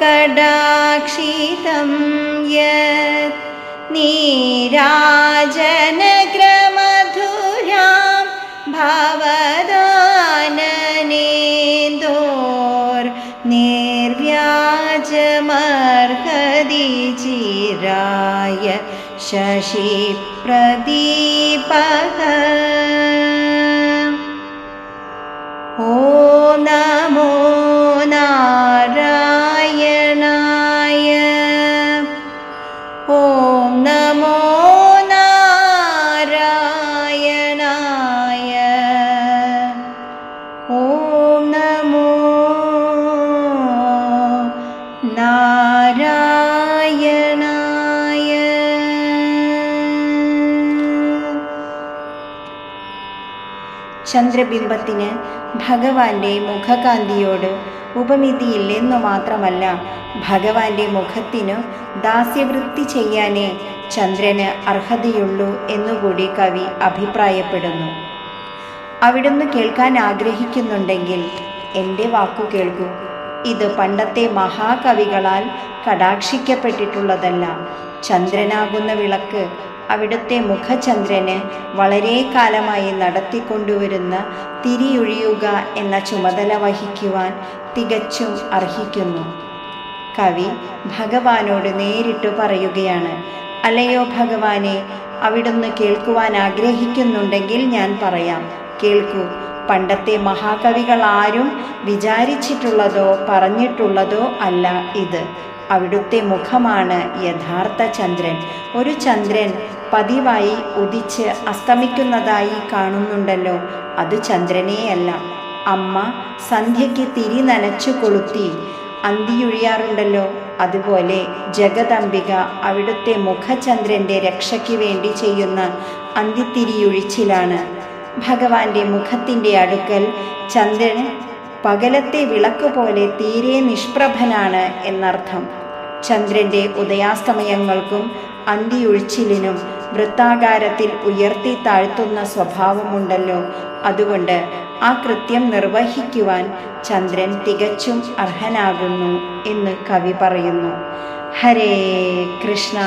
कडाक्षितं यत् नीराजनग्रमधुरां भावदाननिन्दोर् चिराय शशिप्रदीपः ചന്ദ്രബിംബത്തിന് ഭഗവാന്റെ മുഖകാന്തിയോട് ഉപമിതിയില്ലെന്നു മാത്രമല്ല ഭഗവാന്റെ മുഖത്തിനു ദാസ്യവൃത്തി ചെയ്യാനേ ചന്ദ്രന് അർഹതയുള്ളൂ എന്നുകൂടി കവി അഭിപ്രായപ്പെടുന്നു. അവിടുന്ന് കേൾക്കാൻ ആഗ്രഹിക്കുന്നുണ്ടെങ്കിൽ എന്റെ വാക്കു കേൾക്കൂ. ഇത് പണ്ടത്തെ മഹാകവികളാൽ കടാക്ഷിക്കപ്പെട്ടിട്ടുള്ളതല്ല. ചന്ദ്രനാകുന്ന വിളക്ക് അവിടുത്തെ മുഖചന്ദ്രന് വളരെ കാലമായി നടത്തിക്കൊണ്ടുവരുന്ന തിരിയൊഴിയുക എന്ന ചുമതല വഹിക്കുവാൻ തികച്ചും അർഹിക്കുന്നു. കവി ഭഗവാനോട് നേരിട്ട് പറയുകയാണ് അല്ലയോ ഭഗവാനെ അവിടുന്ന് കേൾക്കുവാൻ ആഗ്രഹിക്കുന്നുണ്ടെങ്കിൽ ഞാൻ പറയാം. കേൾക്കൂ പണ്ടത്തെ മഹാകവികൾ ആരും വിചാരിച്ചിട്ടുള്ളതോ പറഞ്ഞിട്ടുള്ളതോ അല്ല ഇത്. അവിടുത്തെ മുഖമാണ് യഥാർത്ഥ ചന്ദ്രൻ. ഒരു ചന്ദ്രൻ പതിവായി ഉദിച്ച് അസ്തമിക്കുന്നതായി കാണുന്നുണ്ടല്ലോ. അത് ചന്ദ്രനെയല്ല. അമ്മ സന്ധ്യയ്ക്ക് തിരി നനച്ചു കൊളുത്തി അന്തിയൊഴിയാറുണ്ടല്ലോ. അതുപോലെ ജഗദംബിക അവിടുത്തെ മുഖചന്ദ്രന്റെ രക്ഷയ്ക്ക് വേണ്ടി ചെയ്യുന്ന അന്തിത്തിരിയൊഴിച്ചിലാണ്. ഭഗവാന്റെ മുഖത്തിന്റെ അടുക്കൽ ചന്ദ്രൻ പകലത്തെ വിളക്ക് പോലെ തീരെ നിഷ്പ്രഭനാണ് എന്നർത്ഥം. ചന്ദ്രന്റെ ഉദയാസ്തമയങ്ങൾക്കും അന്തിയൊഴിച്ചിലിനും വൃത്താകാരത്തിൽ ഉയർത്തി താഴ്ത്തുന്ന സ്വഭാവമുണ്ടല്ലോ. അതുകൊണ്ട് ആ കൃത്യം നിർവഹിക്കുവാൻ ചന്ദ്രൻ തികച്ചും അർഹനാകുന്നു എന്ന് കവി പറയുന്നു. ഹരേ കൃഷ്ണ.